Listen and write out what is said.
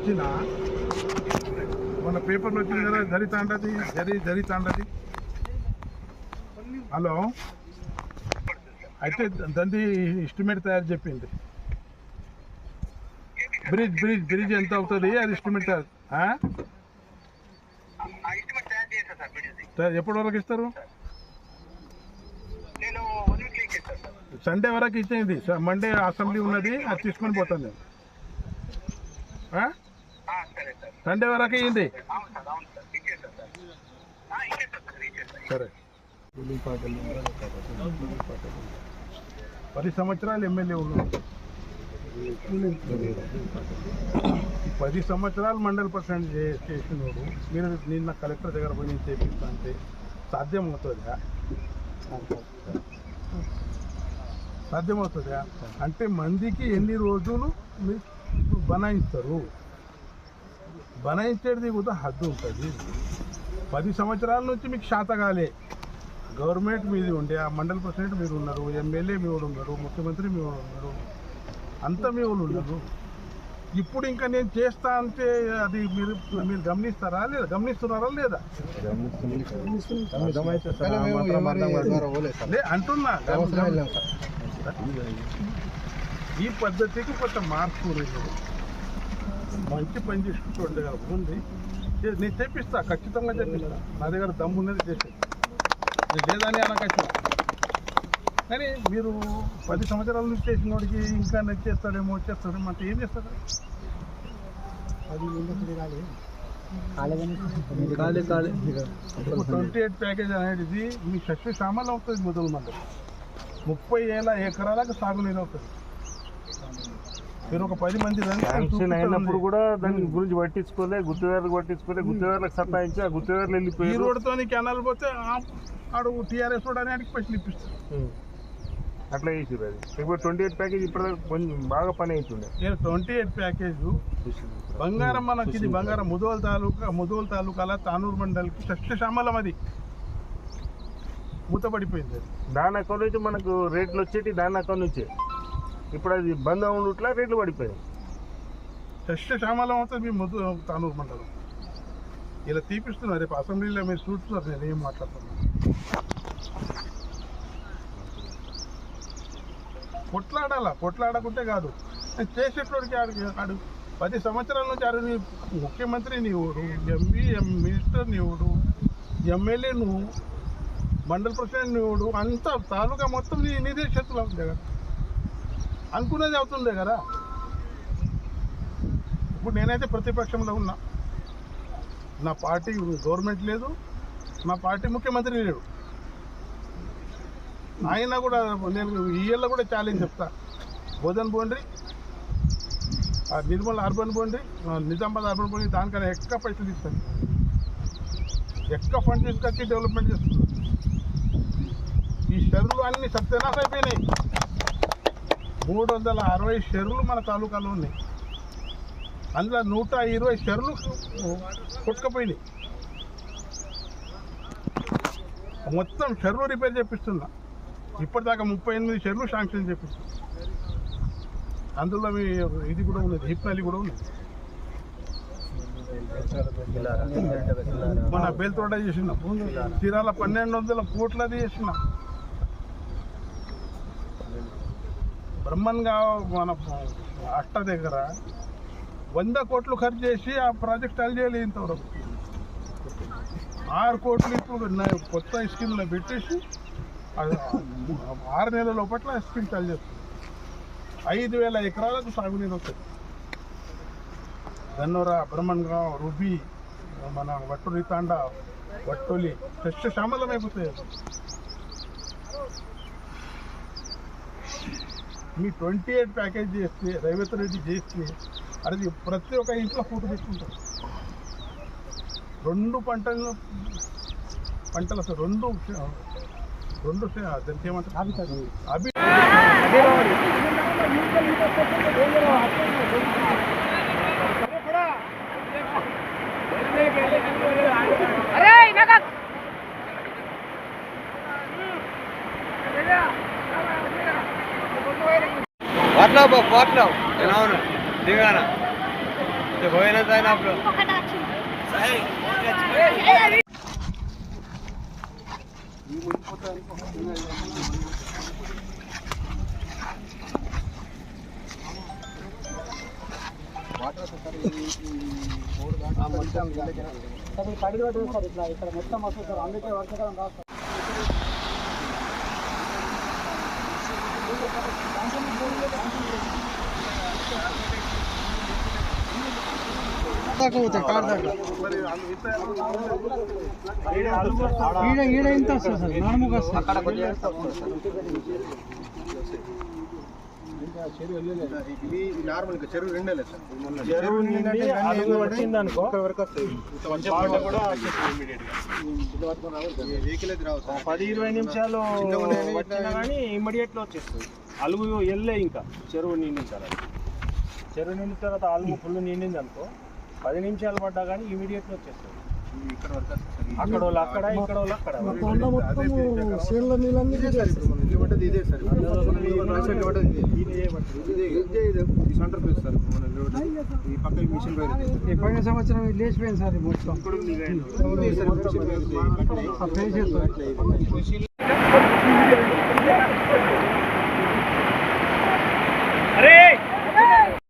వచ్చినా మన పేపర్లో వచ్చింది కదా జరి తాండది జరి జరి తాండది హలో? అయితే దాన్ని ఎస్టిమేట్ తయారు చెప్పింది. బ్రిడ్జ్ బ్రిడ్జ్ బ్రిడ్జ్ ఎంత అవుతుంది? అది ఎస్టిమేట్ తయారు? సార్ ఎప్పటి వరకు ఇస్తారు? సండే వరకు సార్ మండే అసెంబ్లీ ఉన్నది అది తీసుకొని పోతాను నేను. సండే వరకు అయింది సరే. పది సంవత్సరాలు ఎమ్మెల్యే ఉన్నాడు. పది సంవత్సరాలు మండల పర్సెంట్ చేసినోడు మీరు నిన్న కలెక్టర్ దగ్గర పోయి నేను చేపిస్తా అంటే సాధ్యం అవుతుందా సాధ్యమవుతుందా? అంటే మందికి ఎన్ని రోజులు మీరు బనాయిస్తారు? బనాయించేది కూడా హద్దు ఉంటుంది. పది సంవత్సరాల నుంచి మీకు శాతగాలే గవర్నమెంట్ మీది ఉండే ఆ మండల ప్రెసిడెంట్ మీరు ఉన్నారు ఎమ్మెల్యే మీ ఉన్నారు ముఖ్యమంత్రి మీ ఉన్నారు. అంతా మీ వాళ్ళు ఉన్నారు. ఇప్పుడు ఇంకా నేను చేస్తా అంటే అది మీరు మీరు గమనిస్తారా లేదా? గమనిస్తున్నారా లేదా? అంటున్నా. ఈ పద్ధతికి కొంత మార్పు మంచి పని చేసుకుంటుండే కదా ఉంది నేను తెప్పిస్తా ఖచ్చితంగా తెప్పిస్తా. నా దగ్గర దమ్ము ఉన్నది చేసేది నేను లేదని అనకచ్చు. కానీ మీరు పది సంవత్సరాల నుంచి చేసిన వాడికి ఇంకా నచ్చేస్తాడేమో వచ్చేస్తాడేమో అంటే ఏం చేస్తారు ట్వంటీ ఎయిట్ ప్యాకేజ్ అనేది మీ శక్తి సామాన్లు అవుతుంది మొదలు మంది ముప్పై ఏళ్ళ ఎకరాలకు సాగునీరు అవుతుంది. మీరు ఒక పది మంది శాంక్షన్. అయినప్పుడు కూడా దాని గురించి పట్టించుకోలే గుత్తేదారులకు పట్టించుకోలే గుత్తేదారులకు సత్తాయించి ఆ గుత్తేదారులు ఈ వెళ్ళిపోయారు రోడ్డుతో కెనాల్ పోతే ఆడు టీఆర్ఎస్ రోడ్ అని ఆడికి పైసలు ఇప్పిస్తారు. అట్లా చేసిరు అది ఇప్పుడు ట్వంటీ ఎయిట్ ప్యాకేజ్ ఇప్పుడు కొంచెం బాగా పని అవుతుండే నేను ట్వంటీ ఎయిట్ ప్యాకేజ్ బంగారం మనకి ఇది బంగారం ముదోల్ తాలూకా ముదోల్ తాలూకాల తానూరు మండలికి సస్యశ్యామలం అది మూతపడిపోయింది. దాని అకౌంట్ నుంచి మనకు రేట్లు వచ్చేటి దాని అకౌంట్ నుంచే ఇప్పుడు అది బంద్ ఉండట్లా రేట్లు పడిపోయాయి. సస్యశ్యామలం అవుతుంది మీ ముందు తానూరు మండలం ఇలా తీపిస్తున్నారు రేపు అసెంబ్లీలో మీరు చూస్తున్నారు నేను ఏం మాట్లాడుతున్నాను. కొట్లాడాలా? కొట్లాడకుంటే కాదు. చేసేటోడికి ఆడికి ఆడు పది సంవత్సరాల నుంచి ఆడు నీ ముఖ్యమంత్రి నీవుడు ఎంపీ ఎం మినిస్టర్ నీవుడు ఎమ్మెల్యే నువ్వు మండల ప్రెసిడెంట్ నీవుడు అంతా తాలూకా మొత్తం నీ నీదే చేతులు అవుతుంది కదా. అనుకున్నది అవుతుండే కదా? ఇప్పుడు నేనైతే ప్రతిపక్షంలో ఉన్నా. నా పార్టీ గవర్నమెంట్ లేదు నా పార్టీ ముఖ్యమంత్రి లేడు. ఆయన కూడా నేను ఈఎల్లో కూడా ఛాలెంజ్ చెప్తా. బోధన్ బోండ్రి నిర్మల్ అర్బన్ బోండ్రి నిజామాబాద్ అర్బన్ బోండ్రి దానికన్నా ఎక్కువ పైసలు తీస్తాను ఎక్కువ ఫండ్ తీసుకొచ్చి డెవలప్మెంట్ చేస్తున్నారు. ఈ షెర్లు అన్ని సత్యనాశ అయిపోయినాయి. మూడు వందల అరవై చెరువులు మన తాలూకాలో ఉన్నాయి. అందులో నూట ఇరవై చెరువులు కొట్టుకపోయినాయి. మొత్తం చెరువు రిపేర్ చేపిస్తున్నా. ఇప్పటిదాకా ముప్పై ఎనిమిది చెరువులు శాంక్షన్ చేపిస్తున్నా. అందులో మీ ఇది కూడా ఉన్నది హిప్నాలి కూడా ఉన్నది. మన బెల్తోట చేసినాం. చీరాల పన్నెండు వందల కోట్లది చేసినాం. బ్రహ్మన్గా మన అష్ట దగ్గర వంద కోట్లు ఖర్చు చేసి ఆ ప్రాజెక్ట్ స్టార్ట్ ఇంతవరకు. ఆరు కోట్లు ఇప్పుడు కొత్త స్కీమ్లో పెట్టేసి అది ఆరు నెలల లోపట్ల స్కీమ్ స్టార్ట్ చేస్తుంది ఐదు వేల ఎకరాలకు సాగునీరు వస్తుంది. గన్నోర బ్రహ్మన్గాం రుబి మన వట్టులి తాండ వట్టొలి సస్య శ్యామలం మీ ట్వంటీ ఎయిట్ ప్యాకేజ్ చేస్తే రేవంత్ రెడ్డి చేస్తే అది ప్రతి ఒక్క ఇంట్లో ఫోటో తెచ్చుకుంటారు రెండు పంటలు పంటలు అసలు రెండు రెండు దానికి ఏమంటారు అభి పాటలో పాటలో అవును దిగాన ఇంకొకటి వచ్చింది ఇది నార్మల్గా సార్ మొన్న వెహికల్ అయితే రావు సార్. పది ఇరవై నిమిషాలు వచ్చినా కానీ ఇమ్మీడియట్లో వచ్చేస్తుంది. అలుగు వెళ్ళే ఇంకా. చెరువు నిండిన తర్వాత. చెరువు నిండిన తర్వాత అలుగు ఫుల్ నిండింది అనుకో. పది నిమిషాలు పడ్డా కానీ ఇమీడియట్లో వచ్చేస్తుంది ఇక్కడ వరకు వస్తాయి సార్. అక్కడ వాళ్ళు అక్కడ ఇక్కడ వాళ్ళు అక్కడ. ఇదే సార్. ఈ పక్క మిషన్. పోయిన సంవత్సరం లేచిపోయింది సార్ మొత్తం. ఇక్కడ